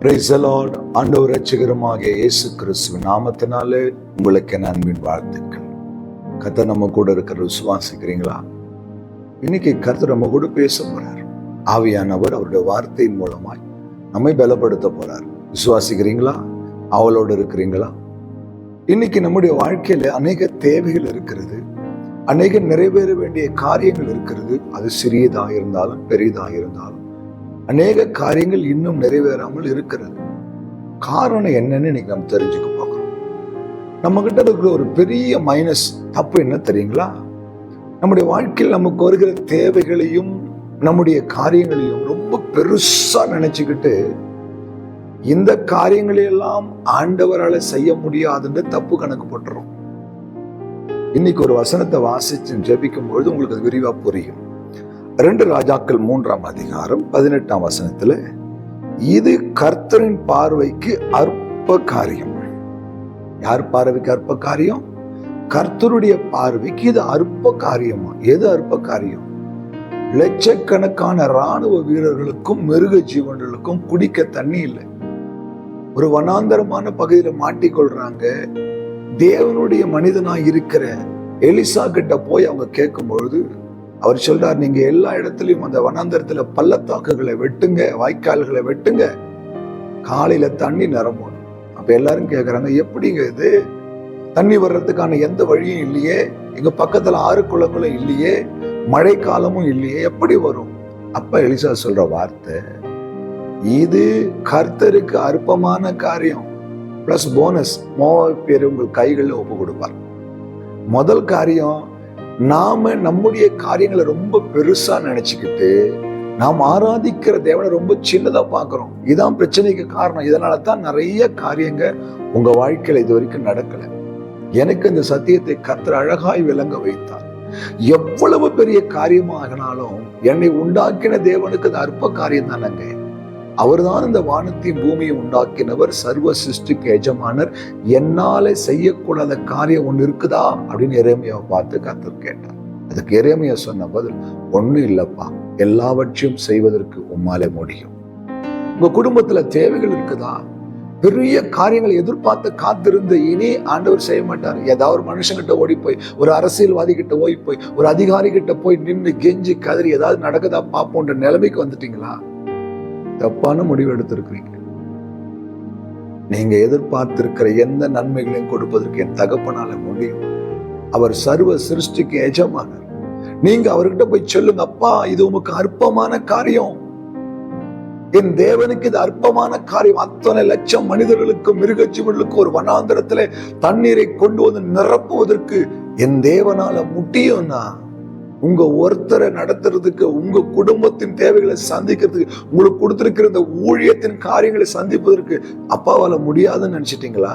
பிரைசலாட் ஆண்டவர் ரட்சகரமாக இயேசு கிறிஸ்துவ நாமத்தினாலே உங்களுக்கு என் அன்பின் வாழ்த்துக்கள். கர்த்தர் நம்ம கூட இருக்கிற விசுவாசிக்கிறீங்களா? இன்னைக்கு கர்த்தர் நம்ம கூட பேச போறார். ஆவியானவர் அவருடைய வார்த்தையின் மூலமாய் நம்மை பலப்படுத்த போறார். விசுவாசிக்கிறீங்களா? அவளோடு இருக்கிறீங்களா? இன்னைக்கு நம்முடைய வாழ்க்கையில அநேக தேவைகள் இருக்கிறது. அநேக நிறைவேற வேண்டிய காரியங்கள் இருக்கிறது. அது சிறியதாக இருந்தாலும் பெரியதாக இருந்தாலும். அநேக காரியங்கள் இன்னும் நிறைவேறாமல் இருக்கிறது. காரணம் என்னன்னு இன்னைக்கு நம்ம தெரிஞ்சுக்க பார்க்குறோம். நம்ம கிட்ட இருக்கிற ஒரு பெரிய மைனஸ் தப்பு என்ன தெரியுங்களா? நம்முடைய வாழ்க்கையில் நமக்கு வருகிற தேவைகளையும் நம்முடைய காரியங்களையும் ரொம்ப பெருசா நினைச்சுக்கிட்டு இந்த காரியங்களையெல்லாம் ஆண்டவரால செய்ய முடியாதுன்னு தப்பு கணக்கு போட்டுறோம். இன்னைக்கு ஒரு வசனத்தை வாசிச்சு ஜெபிக்கும் பொழுது உங்களுக்கு அது விரிவா புரியும். ரெண்டு ராஜாக்கள் மூன்றாம் அதிகாரம் பதினெட்டாம் வசனத்துல இது கர்த்தரின் பார்வைக்கு அற்ப காரியம். யார் பார்வைக்கு அற்ப காரியம்? கர்த்தருடைய பார்வைக்கு இது அற்ப காரியமா. எது அற்ப காரியம்? லட்சக்கணக்கான ராணுவ வீரர்களுக்கும் மிருக ஜீவன்களுக்கும் குடிக்க தண்ணி இல்லை. ஒரு வனாந்தரமான பகுதியில மாட்டிக்கொள்றாங்க. தேவனுடைய மனிதனாக இருக்கிற எலிசா கிட்ட போய் அவங்க கேட்கும் பொழுது அவர் சொல்றார் நீங்க எல்லா இடத்துலயும் அந்த வனாந்தரத்துல பள்ளத்தாக்குகளை வெட்டுங்க வாய்க்கால்களை வெட்டுங்க. காலையில தண்ணி நிரம்பணும் அப்ப எல்லாரும் கேக்குறாங்க எப்படிங்க இது? தண்ணி வர்றதுக்கான எந்த வழியும் இல்லையே. எங்க பக்கத்துல ஆறு குளங்களும் இல்லையே. மழை காலமும் இல்லையே. எப்படி வரும்? அப்ப எலிசா சொல்ற வார்த்தை இது கர்த்தருக்கு அற்பமான காரியம். பிளஸ் போனஸ் பேர் உங்கள் கைகளில் ஒப்பு கொடுப்பார். முதல் காரியம் நாம நம்முடைய காரியங்களை ரொம்ப பெருசா நினைச்சுக்கிட்டு நாம் ஆராதிக்கிற தேவனை ரொம்ப சின்னதா பார்க்குறோம். இதான் பிரச்சனைக்கு காரணம். இதனால தான் நிறைய காரியங்க உங்க வாழ்க்கையில இது வரைக்கும் நடக்கல. எனக்கு இந்த சத்தியத்தை கர்த்தர் அழகாய் விளங்க வைத்தார். எவ்வளவு பெரிய காரியமாகினாலும் என்னை உண்டாக்கின தேவனுக்கு அது அற்ப காரியம் தானங்க. அவர்தான் இந்த வானத்தையும் பூமியை உண்டாக்கினவர் சர்வ சிருஷ்டிக்கு எஜமானர். என்னால செய்யக்கூடாத காரியம் ஒண்ணு இருக்குதா? அப்படின்னு இறைமையை பார்த்து கத்தர் கேட்டார். அதுக்கு இறைமைய சொன்ன பதில் ஒண்ணும் இல்லைப்பா. எல்லாவற்றையும் செய்வதற்கு உம்மாலே முடியும். உங்க குடும்பத்துல தேவைகள் இருக்குதா? பெரிய காரியங்களை எதிர்பார்த்து காத்திருந்து இனி ஆண்டவர் செய்ய மாட்டார். ஏதாவது ஒரு மனுஷங்கிட்ட ஓடி போய் ஒரு அரசியல்வாதி கிட்ட ஓடி போய் ஒரு அதிகாரி கிட்ட போய் நின்று கெஞ்சி கதறி ஏதாவது நடக்குதா பார்ப்போன்ற நிலைமைக்கு வந்துட்டீங்களா? தப்பான முடிவு எடுத்திருக்கிறீங்க. நீங்க எதிர்பார்த்திருக்கிற எந்த நன்மைகளையும் கொடுப்பதற்கு என் தகப்பனால முடியும். அவர் சர்வ சிருஷ்டிக்கு எஜமானர். நீங்க அவர்கிட்ட போய் சொல்லுங்க அப்பா இது உமக்கு அற்பமான காரியம். என் தேவனுக்கு இது அற்பமான காரியம். அத்தனை லட்சம் மனிதர்களுக்கும் மிருகஜீவர்களுக்கும் ஒரு வனாந்திரத்துல தண்ணீரை கொண்டு வந்து நிரப்புவதற்கு என் தேவனால முடியும்னா உங்க ஒருத்தரை நடத்துறதுக்கு உங்க குடும்பத்தின் தேவைகளை சந்திக்கிறதுக்கு உங்களுக்கு கொடுத்திருக்கிற இந்த ஊழியத்தின் காரியங்களை சந்திப்பதற்கு அப்பாவால முடியாதுன்னு நினைச்சிட்டீங்களா?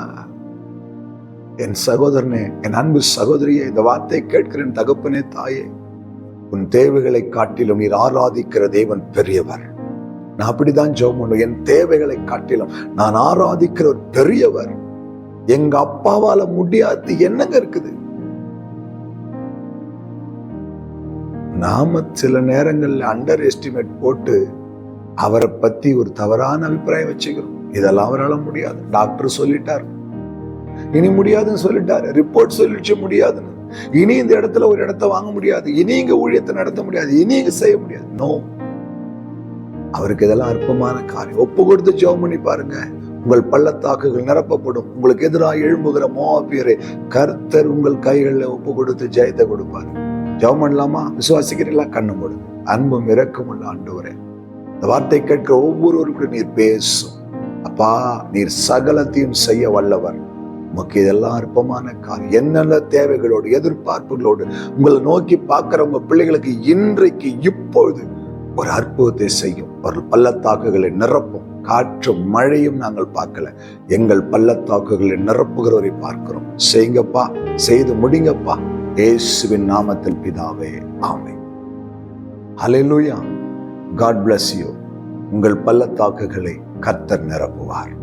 என் சகோதரனே என் அன்பு சகோதரியே இந்த வார்த்தை கேட்கிறேன் தகப்பனே தாயே உன் தேவைகளை காட்டிலும் நீர் ஆராதிக்கிற தேவன் பெரியவர். நான் அப்படிதான் ஜோம் பண்ணும் என் தேவைகளை காட்டிலும் நான் ஆராதிக்கிற ஒரு பெரியவர். எங்க அப்பாவால முடியாது என்னங்க இருக்குது? நாம சில நேரங்களில் அண்டர் எஸ்டிமேட் போட்டு அவரை பத்தி ஒரு தவறான அபிப்பிராயம் வச்சுக்கிறோம். இதெல்லாம் அவரால் முடியாது. டாக்டர் சொல்லிட்டார். இனி முடியாதுன்னு சொல்லிட்டாரு. ரிப்போர்ட் சொல்லிச்சு முடியாதுன்னு. இனி இந்த இடத்துல ஒரு இடத்த வாங்க முடியாது. இனி இங்க ஊழியத்தை நடத்த முடியாது. இனி இங்க செய்ய முடியாது. நோ அவருக்கு இதெல்லாம் அற்பமான காரியம். ஒப்பு கொடுத்து ஜெபம் பண்ணி பாருங்க. உங்கள் பள்ளத்தாக்குகள் நிரப்பப்படும். உங்களுக்கு எதிராக எழும்புகிற மோபியரை கர்த்தர் உங்கள் கைகளில் ஒப்பு கொடுத்து ஜெயத்தை கொடுப்பாரு. ஜெபம் பண்ணலாமா விசுவாசிக்கிறீங்களா கண்ணு மூடுங்க அன்பும் இறக்கும் உள்ள ஆண்டவரே. இந்த வார்த்தை கேட்கிற ஒவ்வொருவருக்கும் நீர் பேசும். அப்பா நீர் சகலத்தையும் செய்ய வல்லவர். உமக்கு இதெல்லாம் அற்பமான காரியம். என்னென்ன தேவைகளோடு எதிர்பார்ப்புகளோடு உங்களை நோக்கி பார்க்குறவங்க பிள்ளைகளுக்கு இன்றைக்கு இப்பொழுது ஒரு அற்புதத்தை செய்யும். ஒரு பள்ளத்தாக்குகளை நிரப்பும். காற்றும் மழையும் நாங்கள் பார்க்கல. எங்கள் பள்ளத்தாக்குகளை நிரப்புகிறவரை பார்க்கிறோம். செய்யுங்கப்பா. செய்து முடிங்கப்பா. இயேசுவின் நாமத்தில் பிதாவே ஆமை ஹலெலுயா காட் பிளஸ் யூ உங்கள் பள்ளத்தாக்குகளை கத்தர் நிரப்புவார்.